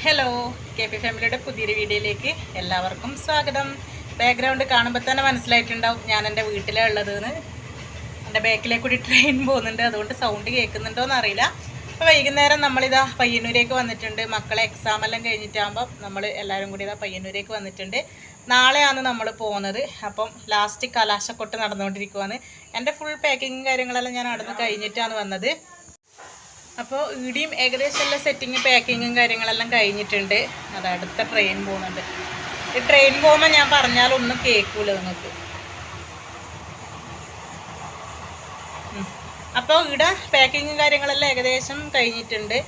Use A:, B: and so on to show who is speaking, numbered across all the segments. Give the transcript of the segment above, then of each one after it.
A: Hello K P ഫാമിലിയുടെ പുതിയൊരു വീഡിയോയിലേക്ക് എല്ലാവർക്കും സ്വാഗതം. ബാക്ക്ഗ്രൗണ്ട് കാണുമ്പോൾ തന്നെ മനസ്സിലായിട്ടുണ്ടാവും ഞാൻ എന്റെ വീട്ടിലാണ് ഉള്ളതെന്ന് എന്റെ ബാക്കിലേക്ക് കൂടി ട്രെയിൻ പോകുന്നുണ്ട് അതുകൊണ്ട് സൗണ്ട് കേൾക്കുന്നുണ്ടോ എന്ന് അറിയില്ല അപ്പോൾ വൈകുന്നേരം നമ്മളിതാ പയ്യന്നൂരേക്ക് വന്നിട്ടുണ്ട്. മക്കളെ എക്സാം എല്ലാം കഴിഞ്ഞിട്ടാകുമ്പോൾ നമ്മൾ എല്ലാവരും കൂടി ഇതാ പയ്യന്നൂരേക്ക് വന്നിട്ടുണ്ട്. നാളെയാണ് നമ്മൾ പോകുന്നത്. അപ്പം ലാസ്റ്റ് കലാശക്കൊട്ട് നടന്നുകൊണ്ടിരിക്കുവാണ്. എന്റെ ഫുൾ പാക്കിങ്ങും കാര്യങ്ങളെല്ലാം ഞാൻ നടന്ന് കഴിഞ്ഞിട്ടാണ് വന്നത്. അപ്പോൾ ഇടിയും ഏകദേശം എല്ലാ സെറ്റിങ്ങും പാക്കിങ്ങും കാര്യങ്ങളെല്ലാം കഴിഞ്ഞിട്ടുണ്ട്. അത് അടുത്ത ട്രെയിൻ പോകുന്നുണ്ട് ഈ ട്രെയിൻ പോകുമ്പോൾ ഞാൻ പറഞ്ഞാലൊന്നും കേൾക്കൂല നിങ്ങൾക്ക് അപ്പോൾ ഇവിടെ പാക്കിങ്ങും കാര്യങ്ങളെല്ലാം ഏകദേശം കഴിഞ്ഞിട്ടുണ്ട്.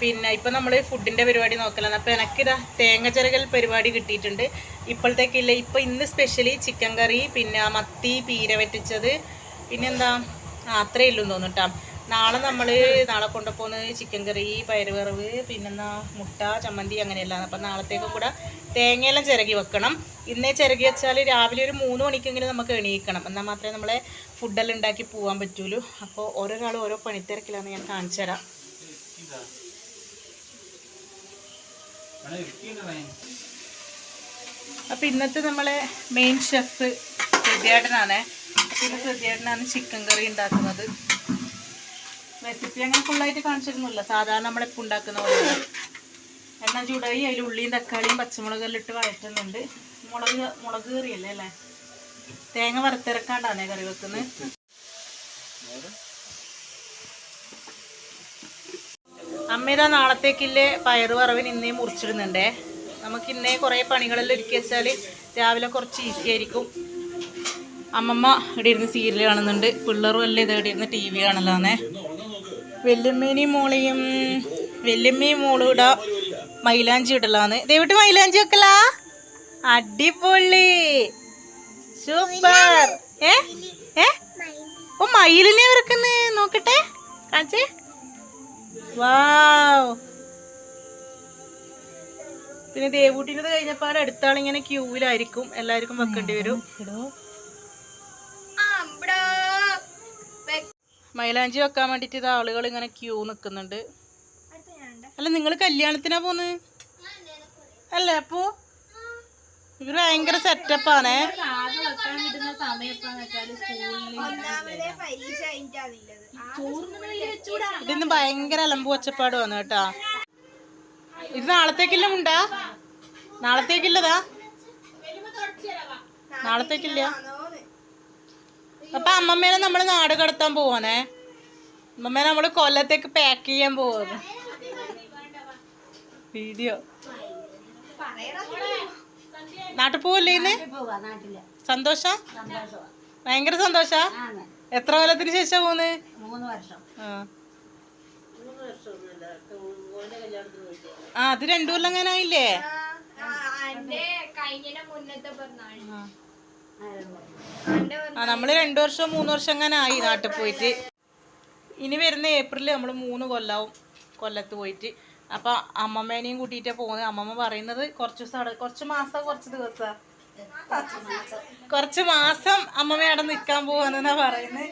A: പിന്നെ ഇപ്പം നമ്മൾ ഫുഡിന്റെ പരിപാടി നോക്കലാണ്. അപ്പോൾ എനിക്കിതാ തേങ്ങ ചിറകൽ പരിപാടി കിട്ടിയിട്ടുണ്ട്. ഇപ്പോഴത്തേക്കില്ല ഇപ്പോൾ ഇന്ന് സ്പെഷ്യലി ചിക്കൻ കറി പിന്നെ മത്തി പീര വറ്റിച്ചത്. പിന്നെന്താ? അത്രയേ ഉള്ളൂ തോന്നുന്നു കേട്ടോ നാളെ നമ്മൾ നാളെ കൊണ്ടുപോകുന്നത് ചിക്കൻ കറി പയറുവിറവ് പിന്നെന്നാ മുട്ട ചമ്മന്തി അങ്ങനെയെല്ലാം. അപ്പം നാളത്തേക്കും കൂടെ തേങ്ങയെല്ലാം ചിരകി വെക്കണം. ഇന്നേ ചിരകി വെച്ചാൽ രാവിലെ ഒരു മൂന്ന് മണിക്കെങ്കിലും നമുക്ക് എണീക്കണം. എന്നാൽ മാത്രമേ നമ്മളെ ഫുഡെല്ലാം ഉണ്ടാക്കി പോകാൻ പറ്റുള്ളൂ അപ്പോൾ ഓരോരാൾ ഓരോ പണിത്തിരക്കിലാന്ന് ഞാൻ കാണിച്ചു തരാം. അപ്പം ഇന്നത്തെ നമ്മളെ മെയിൻ ഷെഫ് ഹൃദയേട്ടനാണ് പിന്നെ ചിക്കൻ കറി ഉണ്ടാക്കുന്നത്. റെസിപ്പി അങ്ങനെ ഫുള്ളായിട്ട് കാണിച്ചിരുന്നില്ല. സാധാരണ നമ്മളെപ്പോൾ ഉണ്ടാക്കുന്ന പോലെ എണ്ണ ചൂടായി അതിൽ ഉള്ളിയും തക്കാളിയും പച്ചമുളകെല്ലാം ഇട്ട് വഴറ്റുന്നുണ്ട്. മുളക് മുളക് കറിയല്ലേ അല്ലേ? തേങ്ങ വറുത്തിറക്കാണ്ടാണ് കറി വെക്കുന്നത്. അമ്മേതാ നാളത്തേക്കില്ലേ പയറ് വറവിന് ഇന്നേ മുറിച്ചിടുന്നുണ്ടേ. നമുക്ക് ഇന്നേ കുറേ പണികളെല്ലാം ഒരുക്കി വെച്ചാൽ രാവിലെ കുറച്ച് ഈസി ആയിരിക്കും. അമ്മമ്മ ഇവിടെ ഇരുന്ന് സീരിയൽ കാണുന്നുണ്ട്. പിള്ളേറും എല്ലാം ഇത് ഇവിടെ ഇരുന്ന് ടി വി കാണലാന്നേ. വല്യമ്മേനെയും മോളിയും വല്യമ്മയും മോളും ഇവിടെ മൈലാഞ്ചി ഇടലാന്ന് ദൈവട്ട് മൈലാഞ്ചി വെക്കലാ. അടിപൊളി. സൂപ്പർ. ഏ? ഏ? ഓ മയിലിനെ ഇറക്കുന്നേ നോക്കട്ടെ. കാണിച്ചേ. വാവ്. പിന്നെ ദേവൂട്ടിന്റെ കഴിഞ്ഞപ്പാട് അടുത്താളിങ്ങനെ ക്യൂവിലായിരിക്കും. എല്ലാവർക്കും വെക്കേണ്ടി വരും. മൈലാഞ്ചി വെക്കാൻ വേണ്ടിട്ട് ഇത് ആളുകൾ ഇങ്ങനെ ക്യൂ നിൽക്കുന്നുണ്ട്. അല്ല നിങ്ങൾ കല്യാണത്തിനാ പോന്ന്? അല്ലേ അപ്പോ? ഇവർ ഭയങ്കര സെറ്റപ്പാണേ ഇതിന്ന് ഭയങ്കര അലമ്പ് ഒച്ചപ്പാട് വന്നു കേട്ടാ. ഇത് നാളത്തേക്കില്ല ഉണ്ടാ നാളത്തേക്കില്ലതാ? നാളത്തേക്കില്ല അപ്പൊ അമ്മമ്മേനെ നമ്മൾ നാട് കടത്താൻ പോവാനേ അമ്മമ്മേനെ നമ്മൾ കൊല്ലത്തേക്ക് പാക്ക് ചെയ്യാൻ പോവാണ്. വീഡിയോ. നാട്ടിൽ പോവല്ലേ ഇന്ന്? സന്തോഷം? ഭയങ്കര സന്തോഷ? എത്ര കൊല്ലത്തിന് ശേഷം പോന്ന്? ആ. ആ അത് രണ്ടു കൊല്ലം അങ്ങനെ ആയില്ലേ ആ. ആ നമ്മൾ രണ്ടു വർഷം മൂന്ന് വർഷം അങ്ങനെ ആയി നാട്ടിൽ പോയിട്ട്. ഇനി വരുന്ന ഏപ്രിലിൽ നമ്മൾ മൂന്ന് കൊല്ലാവും കൊല്ലത്ത് പോയിട്ട്. അപ്പൊ അമ്മമ്മേനെയും കൂട്ടിയിട്ടാ പോകുന്നത് അമ്മമ്മ പറയുന്നത് കുറച്ച് ദിവസം അവിടെ കുറച്ച് മാസം കുറച്ച് ദിവസം. കുറച്ച് മാസം അമ്മമ്മ അവിടെ നിൽക്കാൻ പോവാന്നാ പറയുന്നത്.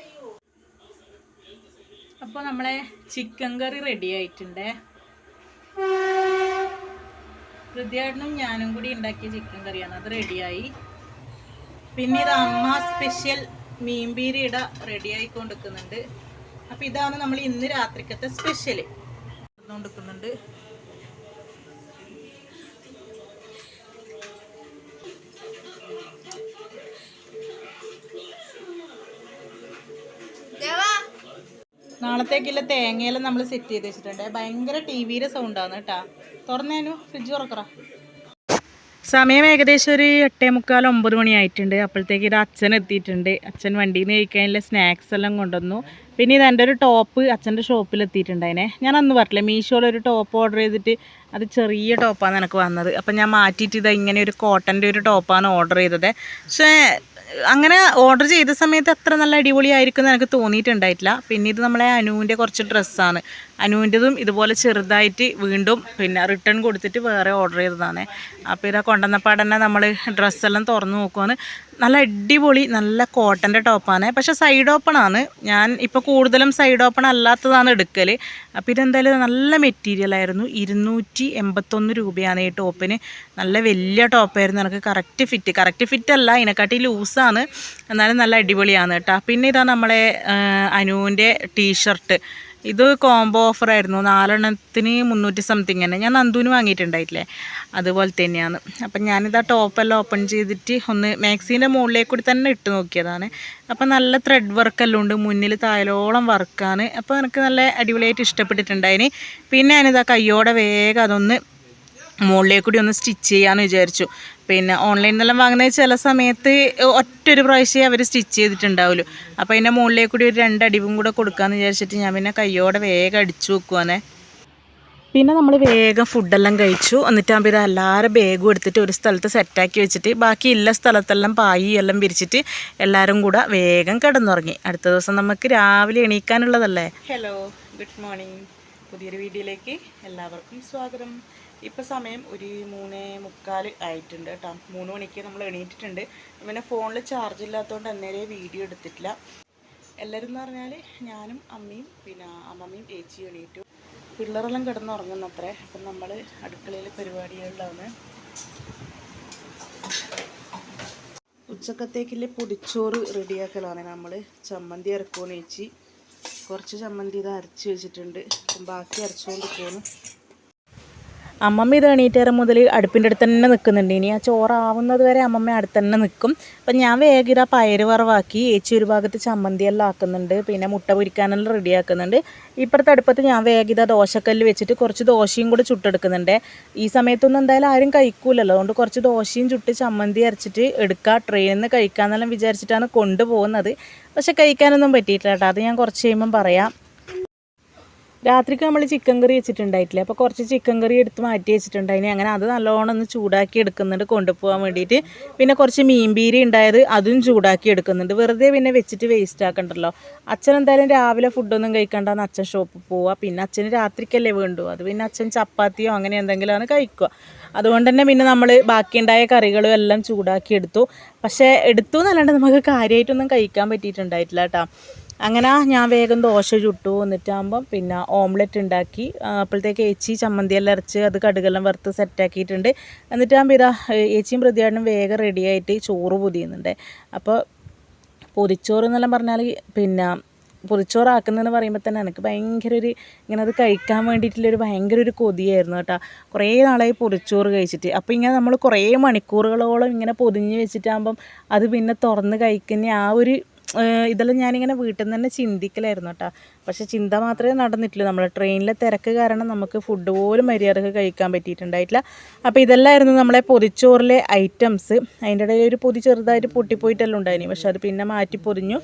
A: അപ്പോൾ നമ്മളെ ചിക്കൻ കറി റെഡി ആയിട്ടുണ്ടേ. ഹൃദയാടനും ഞാനും കൂടി ഉണ്ടാക്കിയ ചിക്കൻ കറിയാണ്. അത് റെഡിയായി പിന്നെ ഇത് അമ്മ സ്പെഷ്യൽ മീൻപീരിയുടെ റെഡി ആയിക്കൊണ്ടിരിക്കുന്നുണ്ട്. അപ്പൊ ഇതാണ് നമ്മൾ ഇന്ന് രാത്രിക്കത്തെ സ്പെഷ്യൽ കൊണ്ടിരിക്കുന്നുണ്ട് നാളത്തേക്കില്ല തേങ്ങയെല്ലാം നമ്മൾ സെറ്റ് ചെയ്ത് വെച്ചിട്ടുണ്ട്. ഭയങ്കര ടി വിയുടെ സൗണ്ടാണ് കേട്ടാ. തുറന്നേനു ഫ്രിഡ്ജ് തുറക്കറ സമയം ഏകദേശം ഒരു എട്ടേ മുക്കാൽ ഒമ്പത് മണി ആയിട്ടുണ്ട് അപ്പോഴത്തേക്ക് ഇത് അച്ഛൻ എത്തിയിട്ടുണ്ട്. അച്ഛൻ വണ്ടിയിൽ നിന്ന് കഴിക്കാനുള്ള സ്നാക്സ് എല്ലാം കൊണ്ടുവന്നു. പിന്നെ ഇത് എന്റെ ഒരു ടോപ്പ് അച്ഛന്റെ ഷോപ്പിൽ എത്തിയിട്ടുണ്ടായിനെ ഞാൻ അന്ന് പറഞ്ഞില്ല മീഷോയിൽ ഒരു ടോപ്പ് ഓർഡർ ചെയ്തിട്ട് അത് ചെറിയ ടോപ്പാണ് എനിക്ക് വന്നത്. അപ്പം ഞാൻ മാറ്റിയിട്ട് ഇത് ഇങ്ങനെ ഒരു കോട്ടന്റെ ഒരു ടോപ്പാണ് ഓർഡർ ചെയ്തത്. പക്ഷേ അങ്ങനെ ഓർഡർ ചെയ്ത സമയത്ത് അത്ര നല്ല അടിപൊളിയായിരിക്കും എന്ന് എനിക്ക് തോന്നിയിട്ടുണ്ടായിട്ടില്ല. പിന്നെ ഇത് നമ്മളെ അനുവിന്റെ കുറച്ച് ഡ്രസ്സാണ് അനുവിന്റെതും ഇതുപോലെ ചെറുതായിട്ട് വീണ്ടും പിന്നെ റിട്ടേൺ കൊടുത്തിട്ട് വേറെ ഓർഡർ ചെയ്തതാണ്. അപ്പോൾ ഇതാ കൊണ്ടുവന്നപ്പോൾ തന്നെ നമ്മൾ ഡ്രസ്സെല്ലാം തുറന്നു നോക്കുവാണ്. നല്ല അടിപൊളി നല്ല കോട്ടന്റെ ടോപ്പാണ് പക്ഷെ സൈഡ് ഓപ്പണാണ് ഞാൻ ഇപ്പോൾ കൂടുതലും സൈഡ് ഓപ്പൺ അല്ലാത്തതാണ് എടുക്കൽ അപ്പോൾ ഇതെന്തായാലും നല്ല മെറ്റീരിയൽ ആയിരുന്നു. ഇരുന്നൂറ്റി എൺപത്തൊന്ന് രൂപയാണ് ഈ ടോപ്പിന് നല്ല വലിയ ടോപ്പായിരുന്നു എനിക്ക് കറക്റ്റ് ഫിറ്റ് കറക്റ്റ് ഫിറ്റ് അല്ല ഇതിനെക്കാട്ടി ലൂസാണ് എന്നാലും നല്ല അടിപൊളിയാണ് കേട്ടോ. പിന്നെ ഇതാ നമ്മളെ അനുവിന്റെ ടീഷർട്ട് ഇത് കോംബോ ഓഫർ ആയിരുന്നു. നാലെണ്ണത്തിന് മുന്നൂറ്റി സംതിങ് തന്നെ. ഞാൻ നന്ദുവിന് വാങ്ങിയിട്ടുണ്ടായിട്ടില്ലേ? അതുപോലെ തന്നെയാണ്. അപ്പം ഞാനിത് ആ ടോപ്പെല്ലാം ഓപ്പൺ ചെയ്തിട്ട് ഒന്ന് മാക്സീന്റെ മുകളിലേക്ക് കൂടി തന്നെ ഇട്ട് നോക്കിയതാണ്. അപ്പം നല്ല ത്രെഡ് വർക്കെല്ലാം ഉണ്ട്. മുന്നിൽ തായലോളം വർക്കാണ് അപ്പോൾ എനിക്ക് നല്ല അടിപൊളിയായിട്ട് ഇഷ്ടപ്പെട്ടിട്ടുണ്ടായിന്. പിന്നെ ഞാനിതാ കയ്യോടെ വേഗം അതൊന്ന് മുകളിലേക്ക് കൂടി ഒന്ന് സ്റ്റിച്ച് ചെയ്യാമെന്ന് വിചാരിച്ചു. പിന്നെ ഓൺലൈനിൽ നിന്നെല്ലാം വാങ്ങുന്ന ചില സമയത്ത് ഒറ്റൊരു പ്രാവശ്യമേ അവർ സ്റ്റിച്ച് ചെയ്തിട്ടുണ്ടാവുള്ളൂ. അപ്പോൾ അതിന്റെ മുകളിലേക്ക് കൂടി ഒരു രണ്ടടിവും കൂടെ കൊടുക്കാമെന്ന് വിചാരിച്ചിട്ട് ഞാൻ പിന്നെ കയ്യോടെ വേഗം അടിച്ചു വെക്കുവാണേ പിന്നെ നമ്മൾ വേഗം ഫുഡെല്ലാം കഴിച്ചു. എന്നിട്ടാകുമ്പോൾ ഇത് എല്ലാവരും ബാഗും എടുത്തിട്ട് ഒരു സ്ഥലത്ത് സെറ്റാക്കി വെച്ചിട്ട് ബാക്കി ഇല്ല സ്ഥലത്തെല്ലാം പായി എല്ലാം പിരിച്ചിട്ട് എല്ലാവരും കൂടെ വേഗം കിടന്നുറങ്ങി. അടുത്ത ദിവസം നമുക്ക് രാവിലെ എണീക്കാനുള്ളതല്ലേ? ഹലോ ഗുഡ് മോർണിംഗ് പുതിയൊരു വീഡിയോയിലേക്ക് എല്ലാവർക്കും സ്വാഗതം. ഇപ്പോൾ സമയം ഒരു മൂന്നേ മുക്കാൽ ആയിട്ടുണ്ട് കേട്ടോ. മൂന്ന് മണിക്ക് നമ്മൾ എണീറ്റിട്ടുണ്ട്. പിന്നെ ഫോണിൽ ചാർജ് ഇല്ലാത്തതുകൊണ്ട് അന്നേരെ വീഡിയോ എടുത്തിട്ടില്ല. എല്ലാവരും എന്ന് പറഞ്ഞാൽ ഞാനും അമ്മയും പിന്നെ അമ്മമ്മയും ഏച്ചിയും എണീറ്റു. പിള്ളേരെല്ലാം കിടന്നുറങ്ങുന്നത്രേ. അപ്പം നമ്മൾ അടുക്കളയിൽ പരിപാടികളിലാണ്. ഉച്ചക്കത്തേക്കുള്ള പൊടിച്ചോറ് റെഡിയാക്കലാണ് നമ്മൾ ചമ്മന്തി ഇറക്കുമോ ചേച്ചി. കുറച്ച് ചമ്മന്തി ഇത് അരച്ച് വെച്ചിട്ടുണ്ട്. ബാക്കി അരച്ചുകൊണ്ട് പോകുന്നു അമ്മമ്മ ഇത് എണീറ്റേറെ മുതൽ അടുപ്പിന്റെ അടുത്ത് തന്നെ നിൽക്കുന്നുണ്ട് ഇനി ആ ചോറാവുന്നത് വരെ അമ്മമ്മ അടുത്ത് തന്നെ നിൽക്കും അപ്പം ഞാൻ വേഗം ഇതാ പയർ വറവാക്കി ഏച്ചി ഒരു ഭാഗത്ത് ചമ്മന്തിയെല്ലാം ആക്കുന്നുണ്ട് പിന്നെ മുട്ട പൊരിക്കാനെല്ലാം റെഡിയാക്കുന്നുണ്ട് ഇപ്പുറത്തെ അടുപ്പത്ത് ഞാൻ വേഗം ഇതാ ദോശക്കല്ല് വെച്ചിട്ട് കുറച്ച് ദോശയും കൂടെ ചുട്ടെടുക്കുന്നുണ്ട്. ഈ സമയത്തൊന്നും എന്തായാലും ആരും കഴിക്കൂലല്ലോ. അതുകൊണ്ട് കുറച്ച് ദോശയും ചുട്ട് ചമ്മന്തി അരച്ചിട്ട് എടുക്കുക ട്രെയിനിൽ നിന്ന് കഴിക്കാമെന്നെല്ലാം വിചാരിച്ചിട്ടാണ് കൊണ്ടുപോകുന്നത്. പക്ഷേ കഴിക്കാനൊന്നും പറ്റിയിട്ടില്ല കേട്ടോ. അത് ഞാൻ കുറച്ച് കഴിയുമ്പം പറയാം. രാത്രിക്ക് നമ്മൾ ചിക്കൻ കറി വെച്ചിട്ടുണ്ടായിട്ടില്ല? അപ്പോൾ കുറച്ച് ചിക്കൻ കറി എടുത്ത് മാറ്റി വെച്ചിട്ടുണ്ടായിന് അങ്ങനെ അത് നല്ലോണം ഒന്ന് ചൂടാക്കി എടുക്കുന്നുണ്ട് കൊണ്ടുപോകാൻ വേണ്ടിയിട്ട്. പിന്നെ കുറച്ച് മീൻപീരി ഉണ്ടായത് അതും ചൂടാക്കി എടുക്കുന്നുണ്ട്. വെറുതെ പിന്നെ വെച്ചിട്ട് വേസ്റ്റ് ആക്കണ്ടല്ലോ. അച്ഛൻ എന്തായാലും രാവിലെ ഫുഡൊന്നും കഴിക്കണ്ടെന്ന് അച്ഛൻ ഷോപ്പിൽ പോവുക പിന്നെ അച്ഛന് രാത്രിക്കല്ലേ വേണ്ടു. അത് പിന്നെ അച്ഛൻ ചപ്പാത്തിയോ അങ്ങനെ എന്തെങ്കിലും ആണ് കഴിക്കുക. അതുകൊണ്ട് തന്നെ പിന്നെ നമ്മൾ ബാക്കിയുണ്ടായ കറികളും എല്ലാം ചൂടാക്കി എടുത്തു. പക്ഷേ എടുത്തു എന്നല്ലാണ്ട് നമുക്ക് കാര്യമായിട്ടൊന്നും കഴിക്കാൻ പറ്റിയിട്ടുണ്ടായിട്ടില്ല കേട്ടോ. അങ്ങനെ ഞാൻ വേഗം ദോശ ചുട്ടു. എന്നിട്ടാകുമ്പം പിന്നെ ഓംലെറ്റ് ഉണ്ടാക്കി. അപ്പോഴത്തേക്ക് ഏച്ചി ചമ്മന്തിയെല്ലാം അരച്ച് അത് കടുകെല്ലാം വറുത്ത് സെറ്റാക്കിയിട്ടുണ്ട് എന്നിട്ടാകുമ്പോൾ ഇതാ ഏച്ചിയും പ്രതിയാടനും വേഗം റെഡിയായിട്ട് ചോറ് പൊതിയുന്നുണ്ട്. അപ്പോൾ പൊതിച്ചോറ് എന്നെല്ലാം പറഞ്ഞാൽ പിന്നെ പൊതിച്ചോറാക്കുന്നതെന്ന് പറയുമ്പോൾ തന്നെ എനിക്ക് ഭയങ്കര ഒരു ഇങ്ങനെ അത് കഴിക്കാൻ വേണ്ടിയിട്ടുള്ളൊരു ഭയങ്കര ഒരു കൊതിയായിരുന്നു കേട്ടോ. കുറേ നാളായി പൊതിച്ചോറ് കഴിച്ചിട്ട്. അപ്പോൾ ഇങ്ങനെ നമ്മൾ കുറേ മണിക്കൂറുകളോളം ഇങ്ങനെ പൊതിഞ്ഞ് വെച്ചിട്ടാകുമ്പം അത് പിന്നെ തുറന്ന് കഴിക്കുന്ന ആ ഒരു ഇതെല്ലാം ഞാനിങ്ങനെ വീട്ടിൽ നിന്ന് തന്നെ ചിന്തിക്കലായിരുന്നു കേട്ടോ പക്ഷെ ചിന്ത മാത്രമേ നടന്നിട്ടുള്ളൂ. നമ്മൾ ട്രെയിനിലെ തിരക്ക് കാരണം നമുക്ക് ഫുഡ് പോലും മര്യാദയ്ക്ക് കഴിക്കാൻ പറ്റിയിട്ടുണ്ടായിട്ടില്ല. അപ്പോൾ ഇതെല്ലാമായിരുന്നു നമ്മളെ പൊതിച്ചോറിലെ ഐറ്റംസ് അതിന്റെ ഇടയിൽ ഒരു പൊതി ചെറുതായിട്ട് പൊട്ടിപ്പോയിട്ടെല്ലാം ഉണ്ടായിരുന്നു പക്ഷെ അത് പിന്നെ മാറ്റി പൊതിഞ്ഞു.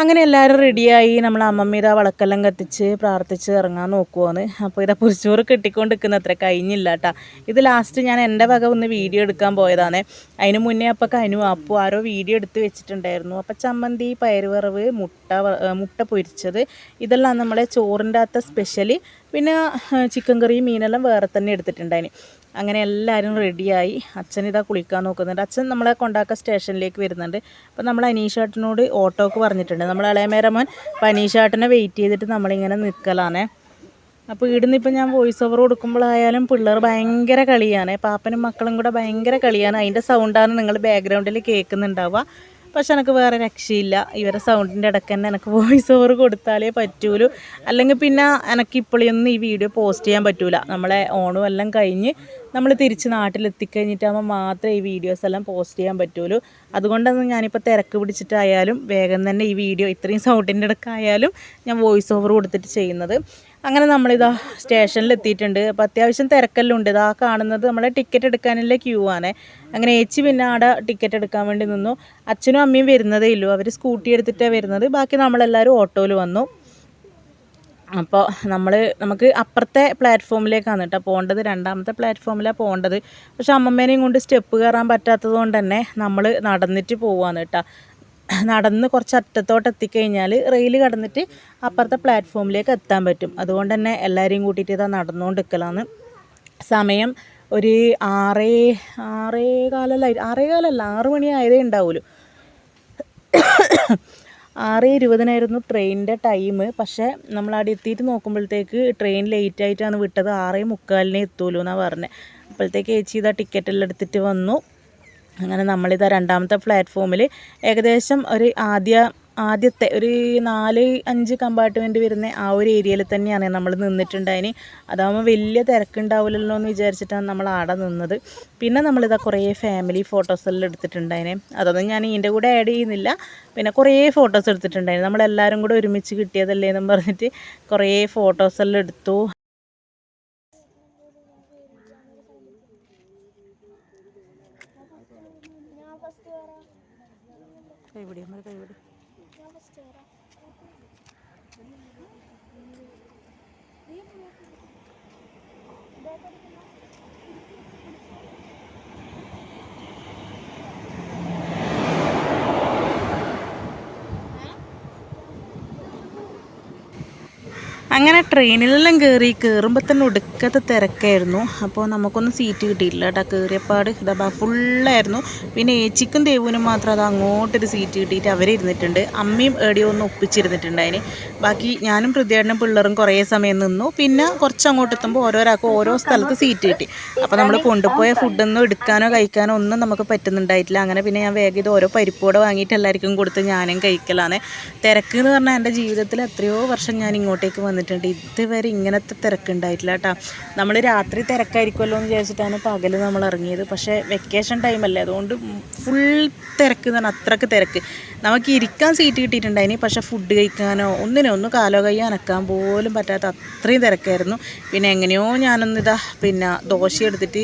A: അങ്ങനെ എല്ലാവരും റെഡിയായി നമ്മൾ അമ്മമ്മ ഇതാ വിളക്കെല്ലാം കത്തിച്ച് പ്രാർത്ഥിച്ച് ഇറങ്ങാൻ നോക്കുവാണ്. അപ്പോൾ ഇതാ പുരിച്ചോറ് കിട്ടിക്കൊണ്ട് നിൽക്കുന്ന അത്ര കഴിഞ്ഞില്ല കേട്ടോ ഇത് ലാസ്റ്റ് ഞാൻ എന്റെ വക ഒന്ന് വീഡിയോ എടുക്കാൻ പോയതാണ്. അതിന് മുന്നേ അപ്പോൾ കനു അപ്പോൾ ആരോ വീഡിയോ എടുത്ത് വെച്ചിട്ടുണ്ടായിരുന്നു. അപ്പോൾ ചമ്മന്തി പയറുവറവ് മുട്ട മുട്ട പൊരിച്ചത്. ഇതെല്ലാം നമ്മളെ ചോറിന്റെ അകത്തെ സ്പെഷ്യൽ പിന്നെ ചിക്കൻ കറിയും മീനെല്ലാം വേറെ തന്നെ എടുത്തിട്ടുണ്ടായിന്. അങ്ങനെ എല്ലാവരും റെഡിയായി അച്ഛൻ ഇതാ കുളിക്കാൻ നോക്കുന്നുണ്ട്. അച്ഛൻ നമ്മളെ കൊണ്ടാക്ക സ്റ്റേഷനിലേക്ക് വരുന്നുണ്ട്. അപ്പോൾ നമ്മൾ അനീഷേട്ടനോട് ഓട്ടോക്ക് പറഞ്ഞിട്ടുണ്ട്. നമ്മൾ ഇളയമേരമോൻ അപ്പോൾ അനീഷേട്ടനെ വെയിറ്റ് ചെയ്തിട്ട് നമ്മളിങ്ങനെ നിൽക്കലാണേ അപ്പോൾ ഇവിടുന്ന് ഇപ്പം ഞാൻ വോയിസ് ഓവർ കൊടുക്കുമ്പോഴായാലും പിള്ളേർ ഭയങ്കര കളിയാണ്. പാപ്പനും മക്കളും കൂടെ ഭയങ്കര കളിയാണ്. അതിന്റെ സൗണ്ടാണ് നിങ്ങൾ ബാക്ക്ഗ്രൗണ്ടിൽ കേൾക്കുന്നുണ്ടാവുക. പക്ഷെ എനിക്ക് വേറെ രക്ഷയില്ല. ഇവരെ സൗണ്ടിന്റെ ഇടയ്ക്ക് തന്നെ എനിക്ക് വോയിസ് ഓവർ കൊടുത്താലേ പറ്റൂലൂ. അല്ലെങ്കിൽ പിന്നെ എനിക്ക് ഇപ്പോഴൊന്നും ഈ വീഡിയോ പോസ്റ്റ് ചെയ്യാൻ പറ്റൂല. നമ്മളെ ഓണും എല്ലാം കഴിഞ്ഞ് നമ്മൾ തിരിച്ച് നാട്ടിലെത്തിക്കഴിഞ്ഞിട്ടാകുമ്പോൾ മാത്രമേ ഈ വീഡിയോസ് എല്ലാം പോസ്റ്റ് ചെയ്യാൻ പറ്റുള്ളൂ അതുകൊണ്ടാണ് ഞാനിപ്പോൾ തിരക്ക് പിടിച്ചിട്ടായാലും വേഗം തന്നെ ഈ വീഡിയോ ഇത്രയും സൗണ്ടിന്റെ ഇടയ്ക്കായാലും ഞാൻ വോയിസ് ഓവർ കൊടുത്തിട്ട് ചെയ്യുന്നത്. അങ്ങനെ നമ്മളിതാ സ്റ്റേഷനിൽ എത്തിയിട്ടുണ്ട് അപ്പോൾ അത്യാവശ്യം തിരക്കെല്ലാം ഉണ്ട് ഇതാ കാണുന്നത് നമ്മളെ ടിക്കറ്റ് എടുക്കാനുള്ള ക്യൂ ആണ്. അങ്ങനെ ഏച്ചി പിന്നെ ആടെ ടിക്കറ്റ് എടുക്കാൻ വേണ്ടി നിന്നു. അച്ഛനും അമ്മയും വരുന്നതേ ഇല്ലു അവർ സ്കൂട്ടി എടുത്തിട്ടാണ് വരുന്നത്. ബാക്കി നമ്മളെല്ലാവരും ഓട്ടോയിൽ വന്നു. അപ്പോൾ നമ്മൾ നമുക്ക് അപ്പുറത്തെ പ്ലാറ്റ്ഫോമിലേക്കാണ് കേട്ടോ പോകേണ്ടത്. രണ്ടാമത്തെ പ്ലാറ്റ്ഫോമിലാണ് പോകേണ്ടത്. പക്ഷെ അമ്മമ്മേനെയും കൊണ്ട് സ്റ്റെപ്പ് കയറാൻ പറ്റാത്തത് കൊണ്ട് തന്നെ നമ്മൾ നടന്നിട്ട് പോവാണ് കേട്ടോ. നടന്ന് കുറച്ച് അറ്റത്തോട്ട് എത്തിക്കഴിഞ്ഞാൽ റെയിൽ കടന്നിട്ട് അപ്പുറത്തെ പ്ലാറ്റ്ഫോമിലേക്ക് എത്താൻ പറ്റും. അതുകൊണ്ട് തന്നെ എല്ലാവരെയും കൂട്ടിയിട്ട് ഇതാ നടന്നുകൊണ്ട് നിൽക്കലാണ് സമയം ഒരു ആറേ ആറേ കാലല്ല? ആറേ കാലല്ല ആറ് മണി ആയതേ ഉണ്ടാവുള്ളൂ. ആറ് ഇരുപതിനായിരുന്നു ട്രെയിനിന്റെ ടൈം പക്ഷേ നമ്മൾ അവിടെ എത്തിയിട്ട് നോക്കുമ്പോഴത്തേക്ക് ട്രെയിൻ ലേറ്റ് ആയിട്ടാണ് വിട്ടത്. ആറേ മുക്കാലിനെ എത്തുമല്ലോ എന്നാണ് പറഞ്ഞത് അപ്പോഴത്തേക്ക് ചേച്ചി ഇതാ ടിക്കറ്റ് എല്ലാം എടുത്തിട്ട് വന്നു. അങ്ങനെ നമ്മളിതാ രണ്ടാമത്തെ പ്ലാറ്റ്ഫോമിൽ ഏകദേശം ഒരു ആദ്യ ആദ്യത്തെ ഒരു നാല് അഞ്ച് കമ്പാർട്ട്മെന്റ് വരുന്ന ആ ഒരു ഏരിയയിൽ തന്നെയാണ് നമ്മൾ നിന്നിട്ടുണ്ടായിന്. അതാകുമ്പോൾ വലിയ തിരക്കുണ്ടാവില്ലല്ലോ എന്ന് വിചാരിച്ചിട്ടാണ് നമ്മൾ ആടെ നിന്നത്. പിന്നെ നമ്മളിതാ കുറേ ഫാമിലി ഫോട്ടോസെല്ലാം എടുത്തിട്ടുണ്ടായിന്. അതൊന്നും ഞാൻ ഇതിന്റെ കൂടെ ആഡ് ചെയ്യുന്നില്ല. പിന്നെ കുറേ ഫോട്ടോസ് എടുത്തിട്ടുണ്ടായിരുന്നു നമ്മളെല്ലാവരും കൂടെ ഒരുമിച്ച് കിട്ടിയതല്ലേ എന്നും പറഞ്ഞിട്ട് കുറേ ഫോട്ടോസെല്ലാം എടുത്തു. കൈപിടി നമ്മൾ കൈപിടി. അങ്ങനെ ട്രെയിനിലെല്ലാം കയറി കയറുമ്പോൾ തന്നെ ഒടുക്കത്തെ തിരക്കായിരുന്നു. അപ്പോൾ നമുക്കൊന്നും സീറ്റ് കിട്ടിയില്ല കേട്ടോ. കയറിയപ്പാട് ഇതാ ഫുള്ളായിരുന്നു പിന്നെ ഏച്ചിക്കും ദേവുവിനും മാത്രം അത് അങ്ങോട്ടൊരു സീറ്റ് കിട്ടിയിട്ട് അവരിരുന്നിട്ടുണ്ട്. അമ്മയും ഏടിയോ ഒന്ന് ഒപ്പിച്ചിരുന്നിട്ടുണ്ടായിന്. ബാക്കി ഞാനും പ്രതിയേടനും പിള്ളേരും കുറേ സമയം നിന്നു. പിന്നെ കുറച്ച് അങ്ങോട്ട് എത്തുമ്പോൾ ഓരോരാൾക്കും ഓരോ സ്ഥലത്ത് സീറ്റ് കിട്ടി. അപ്പോൾ നമ്മൾ കൊണ്ടുപോയ ഫുഡൊന്നും എടുക്കാനോ കഴിക്കാനോ ഒന്നും നമുക്ക് പറ്റുന്നുണ്ടായിട്ടില്ല. അങ്ങനെ പിന്നെ ഞാൻ വേഗം ഇത് ഓരോ പരിപ്പോടെ വാങ്ങിയിട്ട് എല്ലാവർക്കും കൊടുത്ത് ഞാനും കഴിക്കലാണ്. തിരക്ക് എന്ന് പറഞ്ഞാൽ എന്റെ ജീവിതത്തിൽ എത്രയോ വർഷം ഞാൻ ഇങ്ങോട്ടേക്ക് വന്നിട്ടുണ്ട്. ഇതുവരെ ഇങ്ങനത്തെ തിരക്കുണ്ടായിട്ടില്ല കേട്ടോ. നമ്മൾ രാത്രി തിരക്കായിരിക്കുമല്ലോ എന്ന് വിചാരിച്ചിട്ടാണ് പകൽ നമ്മൾ ഇറങ്ങിയത്. പക്ഷേ വെക്കേഷൻ ടൈമല്ലേ അതുകൊണ്ട് ഫുൾ തിരക്ക് എന്ന് പറഞ്ഞാൽ അത്രയ്ക്ക് തിരക്ക്. നമുക്ക് ഇരിക്കാൻ സീറ്റ് കിട്ടിയിട്ടുണ്ടായിരുന്നു പക്ഷേ ഫുഡ് കഴിക്കാനോ ഒന്നിനോ ഒന്ന് കാലോ കൈ അനക്കാൻ പോലും പറ്റാത്ത അത്രയും തിരക്കായിരുന്നു. പിന്നെ എങ്ങനെയോ ഞാനൊന്നിതാ പിന്നെ ദോശ എടുത്തിട്ട്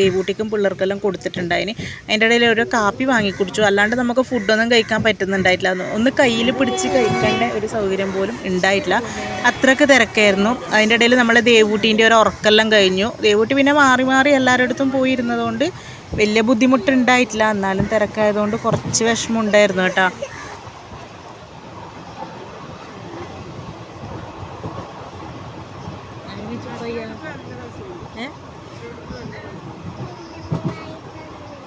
A: ദേവൂട്ടിക്കും പിള്ളേർക്കെല്ലാം കൊടുത്തിട്ടുണ്ടായിന്. അതിന്റെ ഇടയിൽ ഒരു കാപ്പി വാങ്ങിക്കുടിച്ചു അല്ലാണ്ട് നമുക്ക് ഫുഡൊന്നും കഴിക്കാൻ പറ്റുന്നുണ്ടായിട്ടില്ല. ഒന്ന് കയ്യിൽ പിടിച്ച് കഴിക്കേണ്ട ഒരു സൗകര്യം പോലും ഉണ്ടായിട്ടില്ല. അത്രയ്ക്ക് തിരക്കായിരുന്നു. അതിന്റെ ഇടയിൽ നമ്മൾ ദേവൂട്ടീന്റെ ഒരു ഉറക്കെല്ലാം കഴിഞ്ഞു. ദേവൂട്ടി പിന്നെ മാറി മാറി എല്ലാവരുടെ അടുത്തും പോയിരുന്നതുകൊണ്ട് വലിയ ബുദ്ധിമുട്ടുണ്ടായിട്ടില്ല. എന്നാലും തിരക്കായതുകൊണ്ട് കുറച്ച് വിഷമം ഉണ്ടായിരുന്നു കേട്ടോ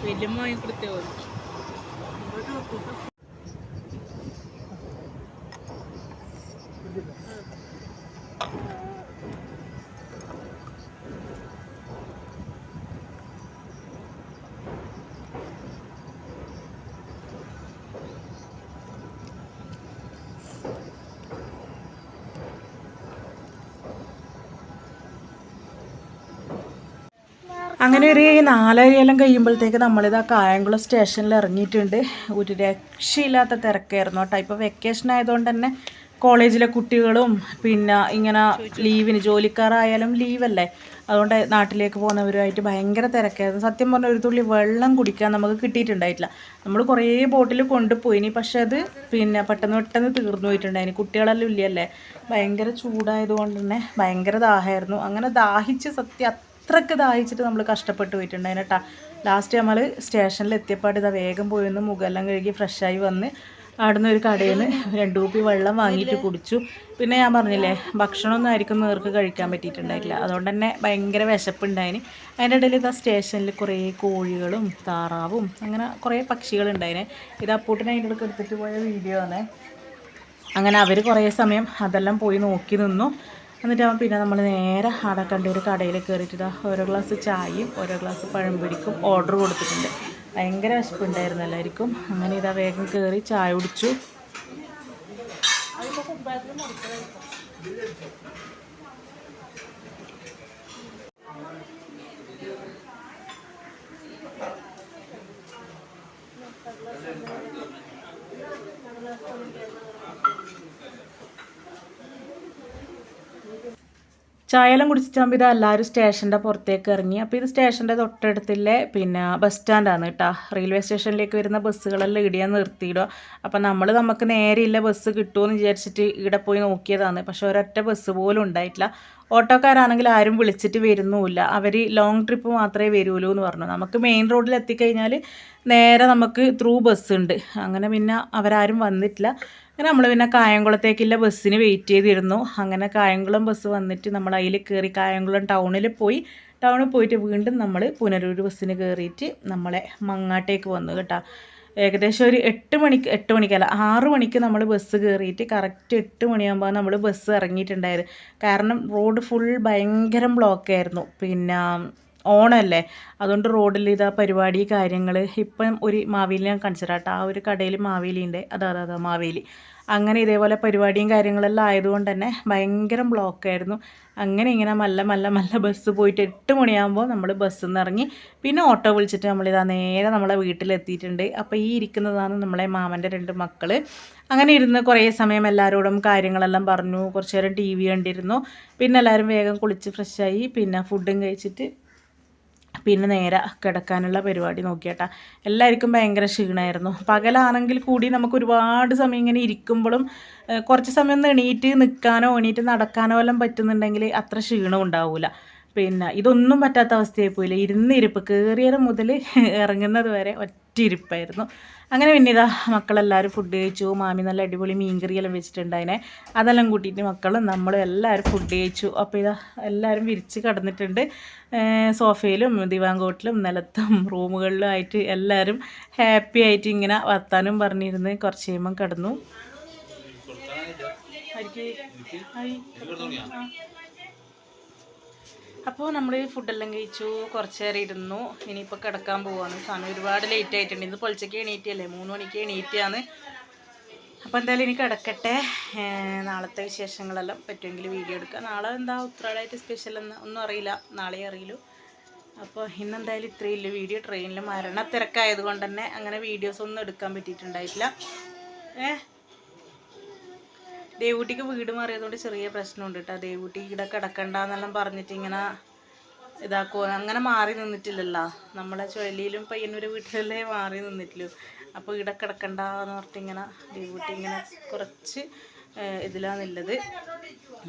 A: വലിയ വാങ്ങി കൊടുത്തേ അങ്ങനെ ഒരു നാലരയെല്ലാം കഴിയുമ്പോഴത്തേക്ക് നമ്മളിത് ആ കായംകുളം സ്റ്റേഷനിൽ ഇറങ്ങിയിട്ടുണ്ട്. ഒരു രക്ഷയില്ലാത്ത തിരക്കായിരുന്നു കേട്ടോ. ഇപ്പോൾ വെക്കേഷൻ ആയതുകൊണ്ട് തന്നെ കോളേജിലെ കുട്ടികളും പിന്നെ ഇങ്ങനെ ലീവിന് ജോലിക്കാരായാലും ലീവല്ലേ അതുകൊണ്ട് നാട്ടിലേക്ക് പോകുന്നവരുമായിട്ട് ഭയങ്കര തിരക്കായിരുന്നു. സത്യം പറഞ്ഞാൽ ഒരു തുള്ളി വെള്ളം കുടിക്കാൻ നമുക്ക് കിട്ടിയിട്ടുണ്ടായിട്ടില്ല. നമ്മൾ കുറേ ബോട്ടിൽ കൊണ്ടുപോയിനി പക്ഷെ അത് പിന്നെ പെട്ടെന്ന് പെട്ടെന്ന് തീർന്നു പോയിട്ടുണ്ടായിന് കുട്ടികളെല്ലാം ഇല്ലല്ലേ ഭയങ്കര ചൂടായതുകൊണ്ട് തന്നെ ഭയങ്കര ദാഹമായിരുന്നു. അങ്ങനെ ദാഹിച്ച് സത്യം അത്രയ്ക്ക് ദാഹിച്ചിട്ട് നമ്മൾ കഷ്ടപ്പെട്ട് പോയിട്ടുണ്ടായിന് അതിനെ ലാസ്റ്റ് നമ്മൾ സ്റ്റേഷനിൽ എത്തിയപ്പാട് ഇതാ വേഗം പോയി ഒന്ന് മുഖമെല്ലാം കഴുകി ഫ്രഷായി വന്ന് അവിടുന്ന് ഒരു കടയിൽ നിന്ന് രണ്ട് കുപ്പി വെള്ളം വാങ്ങിയിട്ട് കുടിച്ചു. പിന്നെ ഞാൻ പറഞ്ഞില്ലേ ഭക്ഷണമൊന്നും ആയിരിക്കും നേർക്ക് കഴിക്കാൻ പറ്റിയിട്ടുണ്ടായില്ല അതുകൊണ്ട് തന്നെ ഭയങ്കര വിശപ്പുണ്ടായിന്. അതിന്റെ ഇടയിൽ ഇതാ സ്റ്റേഷനിൽ കുറേ കോഴികളും താറാവും അങ്ങനെ കുറേ പക്ഷികളുണ്ടായിന്. ഇത് അപ്പൂട്ടിനെ അതിന്റെ ഇടയ്ക്ക് എടുത്തിട്ട് പോയ വീഡിയോ ആണ്. അങ്ങനെ അവർ കുറേ സമയം അതെല്ലാം പോയി നോക്കി നിന്നു. എന്നിട്ട് പിന്നെ നമ്മൾ നേരെ അവിടെ കണ്ട ഒരു കടയിൽ കയറിയിട്ട് ഓരോ ഗ്ലാസ് ചായയും ഓരോ ഗ്ലാസ് പഴംപൊരിക്കും ഓർഡർ കൊടുത്തിട്ടുണ്ട്. ഭയങ്കര വിശപ്പുണ്ടായിരുന്നു എല്ലാവർക്കും. അങ്ങനെ ഇതാ വേഗം കയറി ചായ കുടിച്ചു. ചായയെല്ലാം കുടിച്ചിട്ടാകുമ്പോൾ ഇത് എല്ലാവരും സ്റ്റേഷന്റെ പുറത്തേക്ക് ഇറങ്ങി. അപ്പോൾ ഇത് സ്റ്റേഷന്റെ തൊട്ടടുത്തില്ലേ പിന്നെ ബസ് സ്റ്റാൻഡാണ് കേട്ടോ റെയിൽവേ സ്റ്റേഷനിലേക്ക് വരുന്ന ബസ്സുകളെല്ലാം ഇടിയാൻ നിർത്തിയിടുക. അപ്പോൾ നമ്മൾ നമുക്ക് നേരെയില്ല ബസ് കിട്ടുമെന്ന് വിചാരിച്ചിട്ട് ഇവിടെ പോയി നോക്കിയതാണ്. പക്ഷേ ഒരൊറ്റ ബസ് പോലും ഉണ്ടായിട്ടില്ല. ഓട്ടോക്കാരാണെങ്കിൽ ആരും വിളിച്ചിട്ട് വരുന്നുമില്ല. അവർ ലോങ് ട്രിപ്പ് മാത്രമേ വരുള്ളൂ എന്ന് പറഞ്ഞു. നമുക്ക് മെയിൻ റോഡിൽ എത്തിക്കഴിഞ്ഞാൽ നേരെ നമുക്ക് ത്രൂ ബസ് ഉണ്ട്. അങ്ങനെ പിന്നെ അവരാരും വന്നിട്ടില്ല. അങ്ങനെ നമ്മൾ പിന്നെ കായംകുളത്തേക്കുള്ള ബസ്സിന് വെയിറ്റ് ചെയ്തിരുന്നു. അങ്ങനെ കായംകുളം ബസ് വന്നിട്ട് നമ്മൾ അതിൽ കയറി കായംകുളം ടൗണിൽ പോയി. ടൗണിൽ പോയിട്ട് വീണ്ടും നമ്മൾ പുനരൂർ ബസ്സിന് കയറിയിട്ട് നമ്മളെ മങ്ങാട്ടേക്ക് വന്നു കേട്ടോ. ഏകദേശം ഒരു എട്ട് മണിക്ക് എട്ട് മണിക്കല്ല ആറ് മണിക്ക് നമ്മൾ ബസ് കയറിയിട്ട് കറക്റ്റ് എട്ട് മണിയാകുമ്പോൾ നമ്മൾ ബസ് ഇറങ്ങിയിട്ടുണ്ടായത് കാരണം റോഡ് ഫുൾ ഭയങ്കര ബ്ലോക്കായിരുന്നു പിന്നെ ഓണല്ലേ അതുകൊണ്ട് റോഡിൽ ഇതാ പരിപാടി കാര്യങ്ങൾ ഇപ്പം ഒരു മാവേലി ഞാൻ കാണിച്ചിട്ടാ ആ ഒരു കടയിൽ മാവേലി ഉണ്ട് അതാ അതാ അതാ മാവേലി. അങ്ങനെ ഇതേപോലെ പരിപാടിയും കാര്യങ്ങളെല്ലാം ആയതുകൊണ്ട് തന്നെ ഭയങ്കര ബ്ലോക്കായിരുന്നു അങ്ങനെ ഇങ്ങനെ മല്ല മല്ല മല്ല ബസ് പോയിട്ട് എട്ട് മണിയാകുമ്പോൾ നമ്മൾ ബസ്സിൽ നിന്ന് ഇറങ്ങി പിന്നെ ഓട്ടോ വിളിച്ചിട്ട് നമ്മളിതാ നേരെ നമ്മളെ വീട്ടിലെത്തിയിട്ടുണ്ട്. അപ്പോൾ ഈ ഇരിക്കുന്നതാണ് നമ്മളെ മാമന്റെ രണ്ട് മക്കൾ അങ്ങനെ ഇരുന്ന് കുറേ സമയം എല്ലാവരോടും കാര്യങ്ങളെല്ലാം പറഞ്ഞു. കുറച്ച് നേരം ടി വി കണ്ടിരുന്നു. പിന്നെ എല്ലാവരും വേഗം കുളിച്ച് ഫ്രഷായി പിന്നെ ഫുഡും കഴിച്ചിട്ട് പിന്നെ നേരെ കിടക്കാനുള്ള പരിപാടി നോക്കിയേട്ടാ. എല്ലാവർക്കും ഭയങ്കര ക്ഷീണമായിരുന്നു പകലാണെങ്കിൽ കൂടി നമുക്ക് ഒരുപാട് സമയം ഇങ്ങനെ ഇരിക്കുമ്പോഴും കുറച്ച് സമയം ഒന്ന് എണീറ്റ് നിൽക്കാനോ എണീറ്റ് നടക്കാനോ എല്ലാം പറ്റുന്നുണ്ടെങ്കിൽ അത്ര ക്ഷീണം ഉണ്ടാവില്ല പിന്നെ ഇതൊന്നും പറ്റാത്ത അവസ്ഥയായി പോയില്ല? ഇരുന്നിരിപ്പ്. കയറിയത് മുതൽ ഇറങ്ങുന്നത് വരെ ഒറ്റ ഇരിപ്പായിരുന്നു. അങ്ങനെ പിന്നെ ഇതാ മക്കളെല്ലാവരും ഫുഡ് കഴിച്ചു. മാമി നല്ല അടിപൊളി മീൻകറിയെല്ലാം വെച്ചിട്ടുണ്ടായിനെ. അതെല്ലാം കൂട്ടിയിട്ട് മക്കളും നമ്മളും എല്ലാവരും ഫുഡ് കഴിച്ചു. അപ്പോൾ ഇതാ എല്ലാവരും വിരിച്ച് കിടന്നിട്ടുണ്ട്. സോഫയിലും ദിവാങ്കോട്ടിലും നിലത്തും റൂമുകളിലും ആയിട്ട് എല്ലാവരും ഹാപ്പി ആയിട്ട് ഇങ്ങനെ വർത്താനം പറഞ്ഞിരുന്ന് കുറച്ച് കഴിയുമ്പം കിടന്നു. അപ്പോൾ നമ്മൾ ഫുഡെല്ലാം കഴിച്ചു കുറച്ച് നേരം ഇരുന്നു. ഇനിയിപ്പോൾ കിടക്കാൻ പോവാണ്. സമയം ഒരുപാട് ലേറ്റ് ആയിട്ടുണ്ട്. ഇന്ന് പൊളിച്ചയ്ക്ക് എണീറ്റല്ലേ മൂന്ന് മണിക്ക് എണീറ്റാണ്. അപ്പോൾ എന്തായാലും ഇനി കിടക്കട്ടെ. നാളത്തെ വിശേഷങ്ങളെല്ലാം പറ്റുമെങ്കിൽ വീഡിയോ എടുക്കാം. നാളെ എന്താ ഉത്രാടായിട്ട് സ്പെഷ്യൽ എന്ന് ഒന്നും അറിയില്ല. നാളെ അറിയില്ലു. അപ്പോൾ ഇന്നെന്തായാലും ഇത്രയില്ല വീഡിയോ ട്രെയിനിൽ മരണത്തിരക്കായത് കൊണ്ട് തന്നെ അങ്ങനെ വീഡിയോസ് ഒന്നും എടുക്കാൻ പറ്റിയിട്ടുണ്ടായിട്ടില്ല. ഏ? ദേവൂട്ടിക്ക് വീട് മാറിയതുകൊണ്ട് ചെറിയ പ്രശ്നമുണ്ട് കേട്ടോ ദേവൂട്ടി ഇവിടെ കിടക്കണ്ടെന്നെല്ലാം പറഞ്ഞിട്ട് ഇങ്ങനെ ഇതാക്കോ. അങ്ങനെ മാറി നിന്നിട്ടില്ലല്ലോ. നമ്മളെ ചുഴലിയിലും പയ്യന്നൂർ വീട്ടിലല്ലേ മാറി നിന്നിട്ടില്ലു അപ്പോൾ ഇവിടെ കിടക്കണ്ടെന്ന് പറഞ്ഞിട്ട് ഇങ്ങനെ ദേവൂട്ടി ഇങ്ങനെ കുറച്ച് ഇതിലാണുള്ളത്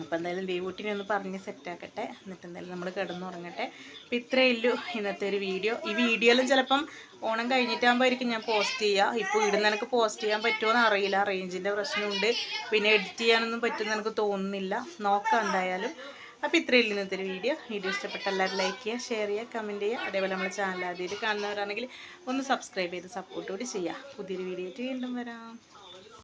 A: അപ്പോൾ എന്തായാലും ദേവൂട്ടിനെ ഒന്ന് പറഞ്ഞ് സെറ്റാക്കട്ടെ എന്നിട്ട് എന്തായാലും നമ്മൾ കിടന്നുറങ്ങട്ടെ. അപ്പോൾ ഇത്രയേ ഉള്ളൂ ഇന്നത്തെ ഒരു വീഡിയോ. ഈ വീഡിയോയിലും ചിലപ്പം ഓണം കഴിഞ്ഞിട്ടാകുമ്പോഴായിരിക്കും ഞാൻ പോസ്റ്റ് ചെയ്യുക ഇപ്പോൾ ഇവിടുന്ന് എനിക്ക് പോസ്റ്റ് ചെയ്യാൻ പറ്റുമോ എന്ന് അറിയില്ല റേഞ്ചിന്റെ പ്രശ്നമുണ്ട്. പിന്നെ എഡിറ്റ് ചെയ്യാനൊന്നും പറ്റുമെന്ന് എനിക്ക് തോന്നുന്നില്ല. നോക്കാം എന്തായാലും. അപ്പോൾ ഇത്രയേ ഉള്ളൂ ഇന്നത്തെ ഒരു വീഡിയോ. വീഡിയോ ഇഷ്ടപ്പെട്ട എല്ലാവരും ലൈക്ക് ചെയ്യുക ഷെയർ ചെയ്യുക കമന്റ് ചെയ്യുക. അതേപോലെ നമ്മുടെ ചാനൽ ആദ്യമായിട്ട് കാണുന്നവരാണെങ്കിൽ ഒന്ന് സബ്സ്ക്രൈബ് ചെയ്ത് സപ്പോർട്ട് കൂടി ചെയ്യുക. പുതിയൊരു വീഡിയോ ആയിട്ട് വീണ്ടും വരാം.